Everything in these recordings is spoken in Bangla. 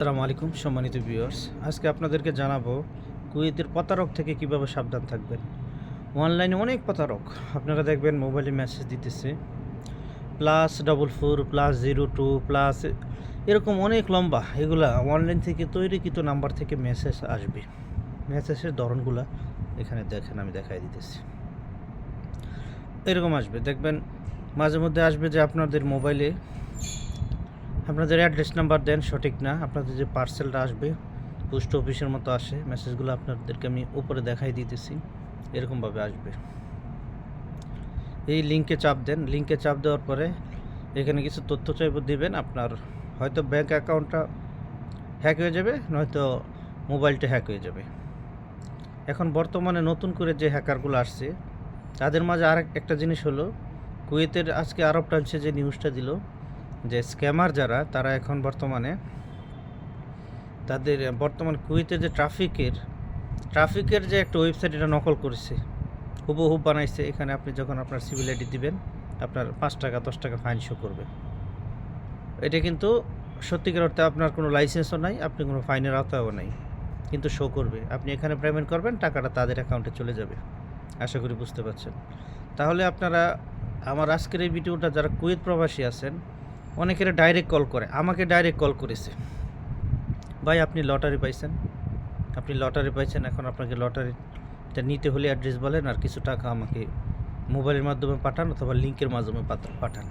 আসসালামু আলাইকুম, সম্মানিত ভিউয়ার্স আজকে আপনাদেরকে জানাব কুয়েতের প্রতারক থেকে কীভাবে সাবধান থাকবেন। অনলাইনে অনেক প্রতারক। আপনারা দেখবেন মোবাইলে মেসেজ দিতেছে plus double four plus zero two plus এরকম অনেক লম্বা। এগুলা অনলাইন থেকে তৈরিকৃত নাম্বার থেকে মেসেজ আসবে। মেসেজের ধরনগুলা এখানে দেখেন, আমি দেখাই দিতেছি। এরকম আসবে। দেখবেন মাঝে মধ্যে আসবে যে আপনাদের মোবাইলে আপনাদের অ্যাড্রেস নাম্বার দেন, সঠিক না, আপনাদের যে পার্সেলটা আসবে পোস্ট অফিসের মতো আসে মেসেজগুলো আপনাদেরকে আমি উপরে দেখাই দিতেছি, এরকমভাবে আসবে। এই লিঙ্কে চাপ দেন লিঙ্কে চাপ দেওয়ার পরে এখানে কিছু তথ্য চাইব, দিবেন আপনার, হয়তো ব্যাঙ্ক অ্যাকাউন্টটা হ্যাক হয়ে যাবে, নয়তো মোবাইলটা হ্যাক হয়ে যাবে। এখন বর্তমানে নতুন করে যে হ্যাকারগুলো আসছে, তাদের মাঝে আরেক একটা জিনিস হলো, কুয়েতের আজকে আরব টাইমসে যে নিউজটা দিল যে স্ক্যামার যারা, তারা এখন বর্তমানে তাদের, বর্তমান কুয়েতে যে ট্রাফিকের ট্রাফিকের যে একটা ওয়েবসাইট এটা নকল করেছে। হুবহু বানাইছে। এখানে আপনি যখন আপনার সিভিল আইডি দিবেন, আপনার পাঁচ টাকা, দশ টাকা ফাইন শো করবে। এটা কিন্তু সত্যিকার অর্থে আপনার কোনো লাইসেন্সও নাই, আপনি কোনো ফাইনের আওতাও নাই। কিন্তু শো করবে। আপনি এখানে পেমেন্ট করবেন, টাকাটা তাদের অ্যাকাউন্টে চলে যাবে। আশা করি বুঝতে পারছেন। তাহলে আপনারা, আমার আজকের এই ভিডিওটা যারা কুয়েত প্রবাসী আছেন অনেকের ডাইরেক্ট কল করে। আমাকে ডাইরেক্ট কল করেছে। ভাই, আপনি লটারি পাইছেন। আপনি লটারি পাইছেন, এখন আপনাকে লটারিটা নিতে হলে অ্যাড্রেস বলেন আর কিছু টাকা আমাকে মোবাইলের মাধ্যমে পাঠান অথবা লিঙ্কের মাধ্যমে পাঠান।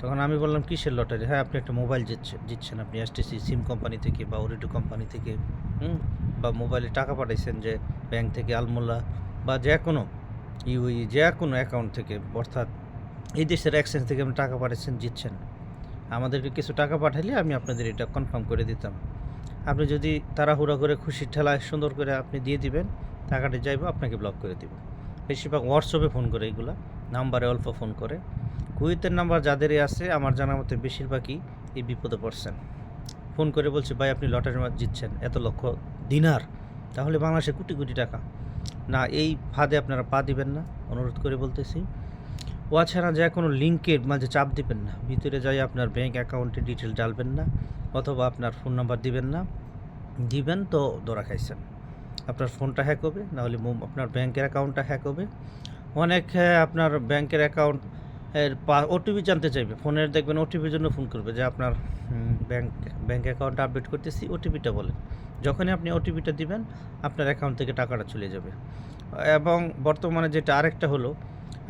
তখন আমি বললাম, কিসের লটারি হ্যাঁ আপনি একটা মোবাইল জিতছে জিতছেন। আপনি এসটিসি সিম কোম্পানি থেকে বা ওরিটো কোম্পানি থেকে বা মোবাইলে টাকা পাঠাইছেন যে ব্যাংক থেকে আলমোল্লা বা যে কোনো, ইউই, যে কোনো অ্যাকাউন্ট থেকে, অর্থাৎ এই দেশের এক্সচেঞ্জ থেকে আপনি টাকা পাঠাচ্ছেন, জিতছেন। আমাদেরকে কিছু টাকা পাঠালে আমি আপনাদের এটা কনফার্ম করে দিতাম। আপনি যদি তাড়াহুড়া করে খুশির ঠেলায় সুন্দর করে আপনি দিয়ে দিবেন, টাকাটা যাইবো, আপনাকে ব্লক করে দিব। বেশিরভাগ হোয়াটসঅ্যাপে ফোন করে এগুলা নাম্বারে অল্প ফোন করে। কুয়েতের নাম্বার যাদেরই আছে, আমার জানা মতে বেশিরভাগই এই বিপদে পড়ছেন। ফোন করে বলছে, ভাই, আপনি লটারি মাছ জিতছেন, এত লক্ষ দিনার, তাহলে বাংলাদেশে কোটি কোটি টাকা। না, এই ফাঁদে আপনারা পা দিবেন না, অনুরোধ করে বলতেছি। ও ছাড়া যে কোনো লিঙ্কের মাঝে চাপ দিবেন না। ভিতরে যাই আপনার ব্যাঙ্ক অ্যাকাউন্টের ডিটেল ডালবেন না, অথবা আপনার ফোন নাম্বার দিবেন না। দিবেন তো ধরা খাইছেন। আপনার ফোনটা হ্যাক হবে, নাহলে আপনার ব্যাংকের অ্যাকাউন্টটা হ্যাক হবে। অনেক আপনার ব্যাংকের অ্যাকাউন্ট এর ওটিপি জানতে চাইবে। ফোনের দেখবেন ওটিপির জন্য ফোন করবে যে আপনার ব্যাংক ব্যাংক অ্যাকাউন্ট আপডেট করতেছি ওটিপিটা বলেন। যখনই আপনি ওটিপিটা দিবেন, আপনার অ্যাকাউন্ট থেকে টাকাটা চলে যাবে। এবং বর্তমানে যেটা আরেকটা হলো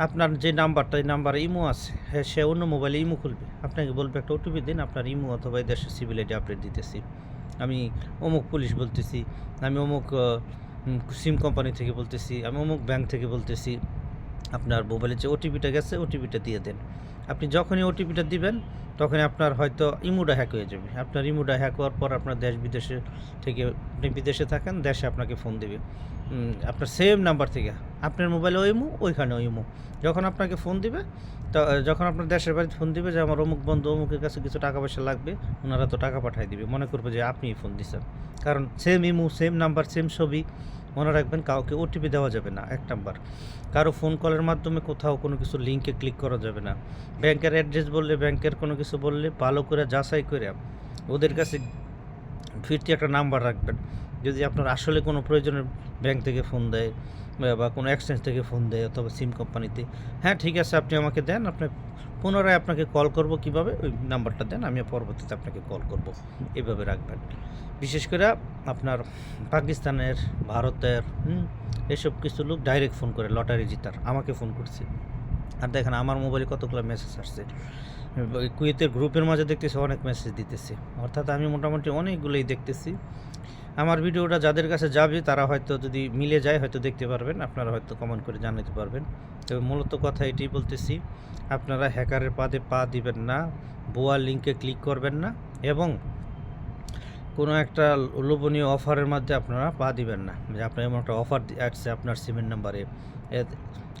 আপনার যে নাম্বারটা, এই নাম্বার ইমো আছে হ্যাঁ সে অন্য মোবাইলে ইমো খুলবে। আপনাকে বলবে একটা ওটিপি দিন, আপনার ইমো অথবা এই দেশের সিভিল আইডি আপডেট দিতেছি। আমি অমুক পুলিশ বলতেছি, আমি অমুক সিম কোম্পানি থেকে বলতেছি, আমি অমুক ব্যাংক থেকে বলতেছি। আপনার মোবাইলে যে ওটিপিটা গেছে ওটিপিটা দিয়ে দেন। আপনি যখনই ওটিপিটা দিবেন তখনই আপনার হয়তো ইমোটা হ্যাক হয়ে যাবে। আপনার ইমোটা হ্যাক হওয়ার পর আপনার দেশ বিদেশে থেকে আপনি বিদেশে থাকেন, দেশে আপনাকে ফোন দেবে। আপনার সেম নাম্বার থেকে। আপনার মোবাইলে ইমো ওইখানে ইমো। যখন আপনাকে ফোন দিবে যখন আপনার দেশের বাড়িতে ফোন দিবে যে, আমার অমুক বন্ধু অমুকের কাছে কিছু টাকা পয়সা লাগবে, ওনারা তো টাকা পাঠিয়ে দিবে। মনে করবে যে, আপনিই ফোন দিচ্ছেন কারণ same imo same number same ছবি মনে রাখবেন কাউকে ওটিপি দেওয়া যাবে না, এক নাম্বার। কারও ফোন কলের মাধ্যমে কোথাও কোনো কিছু লিঙ্কে ক্লিক করা যাবে না। ব্যাংকের অ্যাড্রেস বললে, ব্যাংকের কোনো কিছু বললে, ভালো করে যাচাই করে ওদের কাছে ফিরতি একটা নাম্বার রাখবেন। যদি আপনার আসলে কোনো প্রয়োজনে ব্যাংক থেকে ফোন দেয় বা- কোনো এক্সচেঞ্জ থেকে ফোন দেয় অথবা সিম কোম্পানিতে হ্যাঁ ঠিক আছে, আপনি আমাকে দেন আপনি পুনরায় আপনাকে কল করব কীভাবে? ওই নাম্বারটা দেন আমি পরবর্তীতে আপনাকে কল করব। এভাবে রাখবেন। বিশেষ করে আপনার পাকিস্তানের, ভারতের এসব কিছু লোক ডাইরেক্ট ফোন করে লটারি জিতার। আমাকে ফোন করছে। আর দেখেন, আমার মোবাইলে কতগুলো মেসেজ আসছে। কুয়েতের গ্রুপের মাঝে দেখতেছি অনেক মেসেজ দিতেছে। অর্থাৎ আমি মোটামুটি অনেকগুলোই দেখতেছি। আমার ভিডিওটা যাদের কাছে যাবে, তারা হয়তো যদি মিলে যায়, হয়তো দেখতে পারবেন, আপনারা হয়তো কমেন্ট করে জানাতে পারবেন। তবে মূলত কথা এটাই বলতেছি, আপনারা হ্যাকারের পাদে পা দিবেন না বোয়ার লিঙ্কে ক্লিক করবেন না এবং কোনো একটা লোভনীয় অফারের মধ্যে আপনারা পা দিবেন না। যে আপনার এমন একটা অফার আসছে আপনার সিমেন্ট নাম্বারে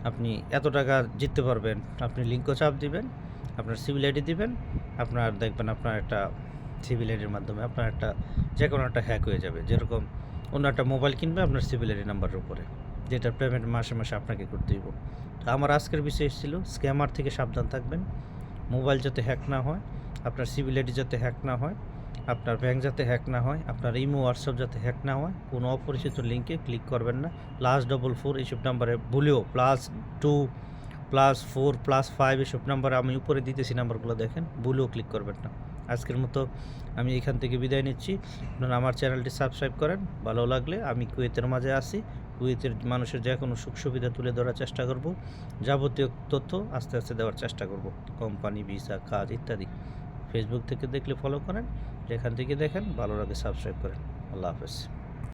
আপনি এত টাকা জিততে পারবেন, আপনি লিঙ্কও চাপ দিবেন, আপনার সিভিল আইডি দিবেন, আপনার দেখবেন আপনার একটা সিভিল আইডির মাধ্যমে আপনার একটা যে কোনো একটা হ্যাক হয়ে যাবে। যেরকম অন্য একটা মোবাইল কিনবে আপনার সিভিল আইডি নাম্বারের উপরে, যেটা পেমেন্ট মাসে মাসে আপনাকে করতে দিব তো আমার আজকের বিষয় ছিল স্ক্যামার থেকে সাবধান থাকবেন। মোবাইল যাতে হ্যাক না হয়, আপনার সিভিল আইডি যাতে হ্যাক না হয়, আপনার ব্যাংক যাতে হ্যাক না হয়, আপনার ইমো হোয়াটসঅ্যাপ যাতে হ্যাক না হয়, কোনো অপরিচিত লিঙ্কে ক্লিক করবেন না। প্লাস ডবল ফোর এইসব নাম্বারে ভুলেও plus two plus four plus five এসব নাম্বারে আমি উপরে দিতেছি নাম্বারগুলো দেখেন, ভুলেও ক্লিক করবেন না। আজকের মতো আমি এখান থেকে বিদায় নিচ্ছি। আপনারা আমার চ্যানেলটি সাবস্ক্রাইব করেন, ভালো লাগলে আমি কুয়েতের মাঝে আসি কুয়েতের মানুষের যে কোনো সুখ সুবিধা তুলে ধরার চেষ্টা করব। যাবতীয় তথ্য আস্তে আস্তে দেওয়ার চেষ্টা করব। কোম্পানি, ভিসা, কাজ ইত্যাদি। ফেসবুক থেকে দেখলে ফলো করেন, যেখান থেকে দেখেন, ভালো লাগে সাবস্ক্রাইব করেন। আল্লাহ হাফেজ।